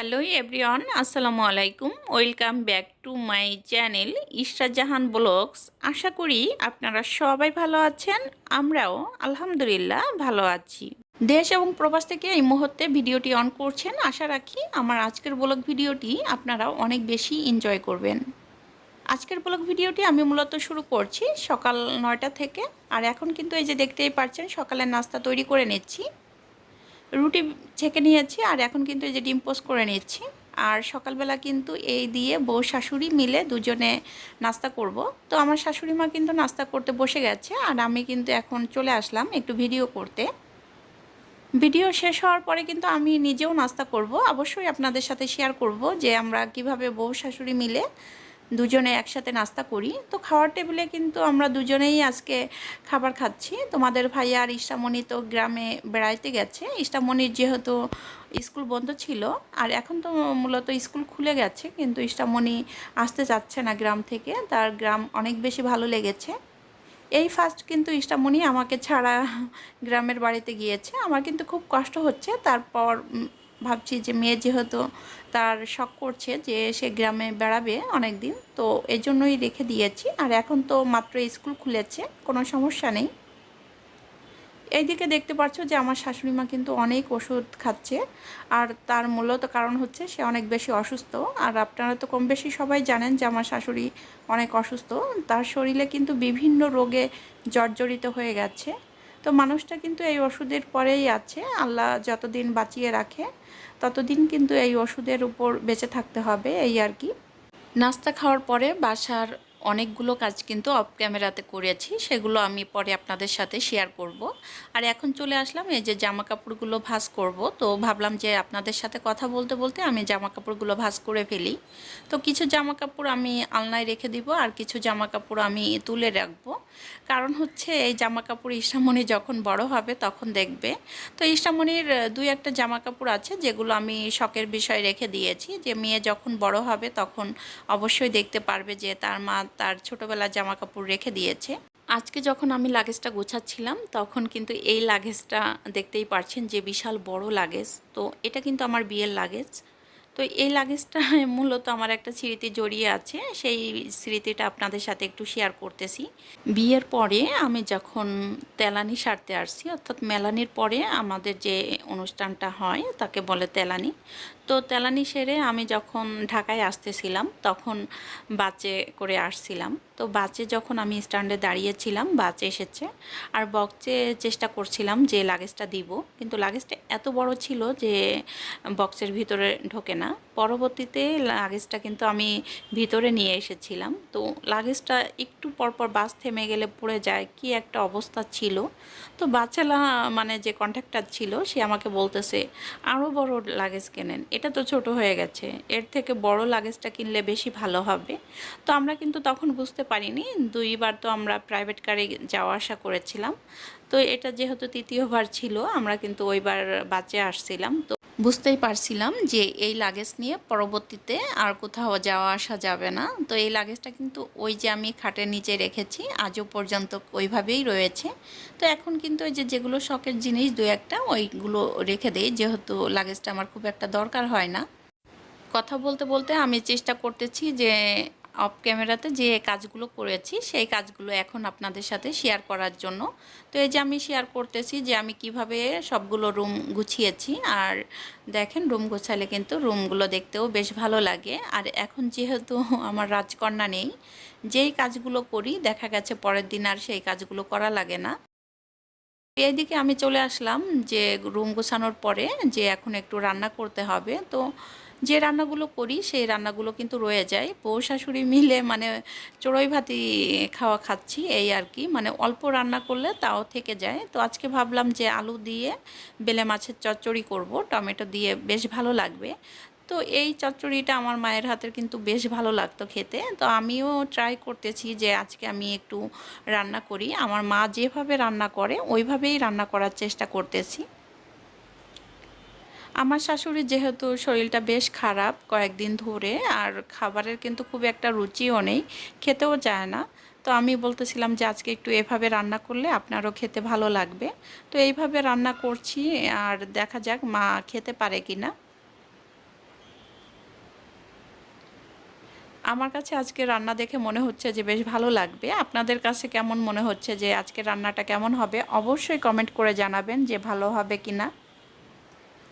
Hello everyone আসসালামু আলাইকুম welcome back to my channel Jahan blogs আশা করি আপনারা সবাই ভালো আছেন, আমরাও আলহামদুলিল্লাহ ভালো আছি। দেশ এবং প্রবাস থেকে এই মুহূর্তে ভিডিওটি অন করছেন, আশা রাখি আমার আজকের ব্লগ ভিডিওটি আপনারা অনেক বেশি এনজয় করবেন। আজকের ব্লগ ভিডিওটি আমি মূলত শুরু করছি সকাল নয়টা থেকে, আর এখন কিন্তু এই যে দেখতেই পারছেন, সকালের নাস্তা তৈরি করে নিচ্ছি। রুটি ছেঁকে নিয়েছি আর এখন কিন্তু এই যে ডিম পোস্ট করে নিচ্ছি। আর সকালবেলা কিন্তু এই দিয়ে বউ শাশুড়ি মিলে দুজনে নাস্তা করব। তো আমার শাশুড়ি মা কিন্তু নাস্তা করতে বসে গেছে আর আমি কিন্তু এখন চলে আসলাম একটু ভিডিও করতে। ভিডিও শেষ হওয়ার পরে কিন্তু আমি নিজেও নাস্তা করব। অবশ্যই আপনাদের সাথে শেয়ার করব যে আমরা কীভাবে বউ শাশুড়ি মিলে দুজনে একসাথে নাস্তা করি। তো খাওয়ার টেবিলে কিন্তু আমরা দুজনেই আজকে খাবার খাচ্ছি। তোমাদের ভাই আর ইষ্টামণি তো গ্রামে বেড়াইতে গেছে। ইষ্টামণির যেহেতু স্কুল বন্ধ ছিল, আর এখন তো মূলত স্কুল খুলে গেছে, কিন্তু ইষ্টামণি আসতে চাচ্ছে না গ্রাম থেকে। তার গ্রাম অনেক বেশি ভালো লেগেছে। এই ফার্স্ট কিন্তু ইষ্টামণি আমাকে ছাড়া গ্রামের বাড়িতে গিয়েছে। আমার কিন্তু খুব কষ্ট হচ্ছে। তারপর ভাবছি যে মেয়ে যেহেতু তার শখ করছে যে সে গ্রামে বেড়াবে অনেক দিন তো এই জন্যই রেখে দিয়েছি। আর এখন তো মাত্র স্কুল খুলেছে, কোনো সমস্যা নেই। এইদিকে দেখতে পাচ্ছ যে আমার শাশুড়ি মা কিন্তু অনেক ওষুধ খাচ্ছে। আর তার মূলত কারণ হচ্ছে সে অনেক বেশি অসুস্থ। আর আপনারা তো কম বেশি সবাই জানেন যে আমার শাশুড়ি অনেক অসুস্থ। তার শরীরে কিন্তু বিভিন্ন রোগে জর্জরিত হয়ে গেছে। তো মানুষটা কিন্তু এই ওষুধের পরেই আছে। আল্লাহ যতদিন বাঁচিয়ে রাখে, ততদিন কিন্তু এই ওষুধের উপর বেঁচে থাকতে হবে, এই আর কি। নাস্তা খাওয়ার পরে বাসার অনেকগুলো কাজ কিন্তু অফ ক্যামেরাতে করেছি, সেগুলো আমি পরে আপনাদের সাথে শেয়ার করব। আর এখন চলে আসলাম এই যে জামা কাপড়গুলো ভাজ করব। তো ভাবলাম যে আপনাদের সাথে কথা বলতে বলতে আমি জামা কাপড়গুলো ভাজ করে ফেলি। তো কিছু জামা কাপড় আমি আলনায় রেখে দিব, আর কিছু জামা কাপড় আমি তুলে রাখব। কারণ হচ্ছে এই জামা কাপড় ইসামণি যখন বড় হবে তখন দেখবে। তো ইসামণির দুই একটা জামা কাপড় আছে যেগুলো আমি শখের বিষয় রেখে দিয়েছি। যে মেয়ে যখন বড় হবে তখন অবশ্যই দেখতে পারবে যে তার মা তার ছোটোবেলার জামা কাপড় রেখে দিয়েছে। আজকে যখন আমি লাগেজটা গোছাচ্ছিলাম, তখন কিন্তু এই লাগেজটা দেখতেই পারছেন যে বিশাল বড় লাগেজ। তো এটা কিন্তু আমার বিয়ের লাগেজ। তো এই লাগেজটা মূলত আমার একটা স্মৃতি জড়িয়ে আছে। সেই স্মৃতিটা আপনাদের সাথে একটু শেয়ার করতেছি। বিয়ের পরে আমি যখন তেলানি সারতে আসছি, অর্থাৎ মেলানির পরে আমাদের যে অনুষ্ঠানটা হয়, তাকে বলে তেলানি। তো তেলানি সেরে আমি যখন ঢাকায় আসতেছিলাম, তখন বাচ্চে করে আসছিলাম। তো বাচে যখন আমি স্ট্যান্ডে দাঁড়িয়েছিলাম বাচে এসেছে। আর বক্সে চেষ্টা করছিলাম যে লাগেজটা দিব, কিন্তু লাগেজটা এত বড় ছিল যে বক্সের ভিতরে ঢোকে না। পরবর্তীতে লাগেজটা কিন্তু আমি ভিতরে নিয়ে এসেছিলাম। তো লাগেজটা একটু পরপর বাস থেমে গেলে পড়ে যায়, কি একটা অবস্থা ছিল। তো বাচ্চালা মানে যে কন্ট্রাক্টার ছিল, সে আমাকে বলতেছে আরও বড় লাগেজ কেনেন। এটা তো ছোট হয়ে গেছে। এর থেকে বড় লাগেজটা কিনলে বেশি ভালো হবে। তো আমরা কিন্তু তখন বুঝতে পারিনি, দুইবার তো আমরা প্রাইভেট কারে যাওয়া আসা করেছিলাম। তো এটা যেহেতু তৃতীয়বার ছিল, আমরা কিন্তু ওইবার বাচ্চা আসছিলাম। তো বুঝতেই পারছিলাম যে এই লাগেজ নিয়ে পরবর্তীতে আর কোথাও যাওয়া আসা যাবে না। তো এই লাগেজটা কিন্তু ওই যে আমি খাটের নিচে রেখেছি, আজও পর্যন্ত ওইভাবেই রয়েছে। তো এখন কিন্তু ওই যে যেগুলো শখের জিনিস দু একটা, ওইগুলো রেখে দেই, যেহেতু লাগেজটা আমার খুব একটা দরকার হয় না। কথা বলতে বলতে আমি চেষ্টা করতেছি যে অফ ক্যামেরাতে যে কাজগুলো করেছি, সেই কাজগুলো এখন আপনাদের সাথে শেয়ার করার জন্য। তো এই যে আমি শেয়ার করতেছি যে আমি কীভাবে সবগুলো রুম গুছিয়েছি, আর দেখেন রুম গোছালে কিন্তু রুমগুলো দেখতেও বেশ ভালো লাগে। আর এখন যেহেতু আমার রাজকন্যা নেই, যেই কাজগুলো করি, দেখা গেছে পরের দিন আর সেই কাজগুলো করা লাগে না। এইদিকে আমি চলে আসলাম যে রুম গোছানোর পরে যে এখন একটু রান্না করতে হবে। তো যে রান্নাগুলো করি, সেই রান্নাগুলো কিন্তু রয়ে যায়। বউ শাশুড়ি মিলে মানে চড়ই ভাতি খাওয়া খাচ্ছি, এই আর কি। মানে অল্প রান্না করলে তাও থেকে যায়। তো আজকে ভাবলাম যে আলু দিয়ে বেলে মাছের চচ্চড়ি করব, টমেটো দিয়ে বেশ ভালো লাগবে। তো এই চচ্চড়িটা আমার মায়ের হাতের কিন্তু বেশ ভালো লাগতো খেতে। তো আমিও ট্রাই করতেছি যে আজকে আমি একটু রান্না করি। আমার মা যেভাবে রান্না করে, ওইভাবেই রান্না করার চেষ্টা করতেছি। আমার শাশুড়ি যেহেতু শরীরটা বেশ খারাপ কয়েকদিন ধরে, আর খাবারের কিন্তু খুব একটা রুচিও নেই, খেতেও যায় না। তো আমি বলতেছিলাম যে, আজকে একটু এভাবে রান্না করলে আপনারও খেতে ভালো লাগবে। তো এইভাবে রান্না করছি, আর দেখা যাক মা খেতে পারে কি না আমার কাছে আজকে রান্না দেখে মনে হচ্ছে যে, বেশ ভালো লাগবে। আপনাদের কাছে কেমন মনে হচ্ছে যে, আজকে রান্নাটা কেমন হবে? অবশ্যই কমেন্ট করে জানাবেন যে, ভালো হবে কি না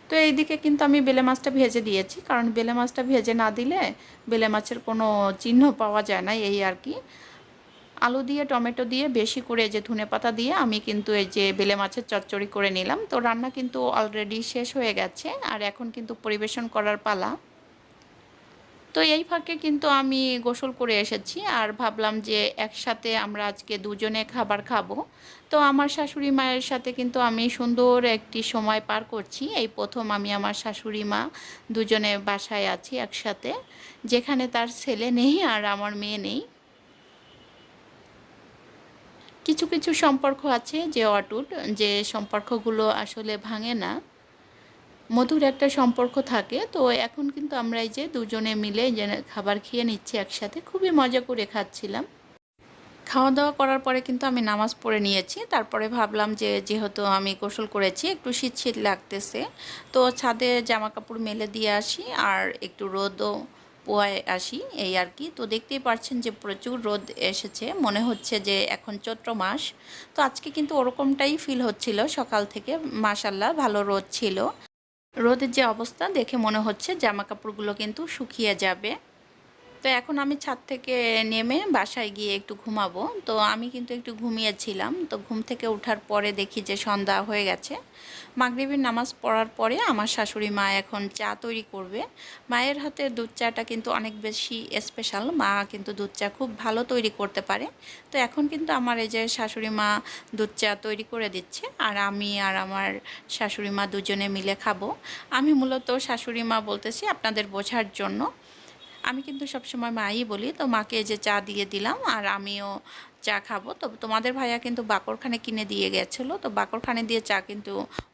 তো এইদিকে কিন্তু আমি বেলে মাছটা ভেজে দিয়েছি, কারণ বেলে মাছটা ভেজে না দিলে বেলে মাছের কোনো চিহ্ন পাওয়া যায় না এই আর কি। আলু দিয়ে, টমেটো দিয়ে, বেশি করে যে ধনে পাতা দিয়ে আমি কিন্তু এই যে বেলে মাছের চচ্চড়ি করে নিলাম। তো রান্না কিন্তু অলরেডি শেষ হয়ে গেছে, আর এখন কিন্তু পরিবেশন করার পালা। তো এই ফাঁকে কিন্তু আমি গোসল করে এসেছি আর ভাবলাম যে একসাথে আমরা আজকে দুজনে খাবার খাব। তো আমার শাশুড়ি মায়ের সাথে কিন্তু আমি সুন্দর একটি সময় পার করছি। এই প্রথম আমি আমার শাশুড়ি মা দুজনে বাসায় আছি একসাথে, যেখানে তার ছেলে নেই আর আমার মেয়ে নেই। কিছু কিছু সম্পর্ক আছে যে অটুট, যে সম্পর্কগুলো আসলে ভাঙে না। মধুর একটা সম্পর্ক থাকে। তো এখন কিন্তু আমরা এই যে দুজনে মিলে যে খাবার খেয়ে নিচ্ছি একসাথে, খুবই মজা করে খাচ্ছিলাম। খাওয়া দাওয়া করার পরে কিন্তু আমি নামাজ পড়ে নিয়েছি। তারপরে ভাবলাম যে যেহেতু আমি গোসল করেছি, একটু শীত শীত লাগতেছে। তো ছাদে জামা কাপড় মেলে দিয়ে আসি আর একটু রোদও পোয়ায় আসি, এই আর কি। তো দেখতেই পাচ্ছেন যে প্রচুর রোদ এসেছে। মনে হচ্ছে যে এখন চৈত্র মাস। তো আজকে কিন্তু ওরকমটাই ফিল হচ্ছিল সকাল থেকে। মাসাল্লাহ ভালো রোদ ছিল। রোদের যে অবস্থা দেখে মনে হচ্ছে জামা কাপড়গুলো কিন্তু শুকিয়ে যাবে। তো এখন আমি ছাদ থেকে নেমে বাসায় গিয়ে একটু ঘুমাবো। তো আমি কিন্তু একটু ঘুমিয়েছিলাম। তো ঘুম থেকে ওঠার পরে দেখি যে সন্ধ্যা হয়ে গেছে। মাগরিবের নামাজ পড়ার পরে আমার শাশুড়ি মা এখন চা তৈরি করবে। মায়ের হাতের দুধ চাটা কিন্তু অনেক বেশি স্পেশাল মা কিন্তু দুধ চা খুব ভালো তৈরি করতে পারে। তো এখন কিন্তু আমার এই যে শাশুড়ি মা দুধ চা তৈরি করে দিচ্ছে। আর আমি আর আমার শাশুড়ি মা দুজনে মিলে খাব। আমি মূলত শাশুড়ি মা বলতেছি আপনাদের বোঝার জন্য। আমি কিন্তু সবসময় মাই বলি, তো মাকে যে চা দিয়ে দিলাম আর আমিও চা খাব। তো তোমাদের ভাইয়া কিন্তু বাকরখানে কিনে দিয়ে গেছিল। তো বাকরখানে দিয়ে চা কিন্তু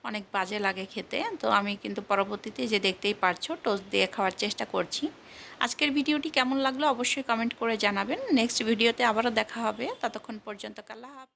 অনেক বাজে লাগে খেতে। তো আমি কিন্তু পরবর্তীতে যে দেখতেই পারছ, টোস্ট দিয়ে খাওয়ার চেষ্টা করছি। আজকের ভিডিওটি কেমন লাগল অবশ্যই কমেন্ট করে জানাবেন। নেক্সট ভিডিওতে আবারও দেখা হবে। ততক্ষণ পর্যন্ত কাল্লা হাফেজ।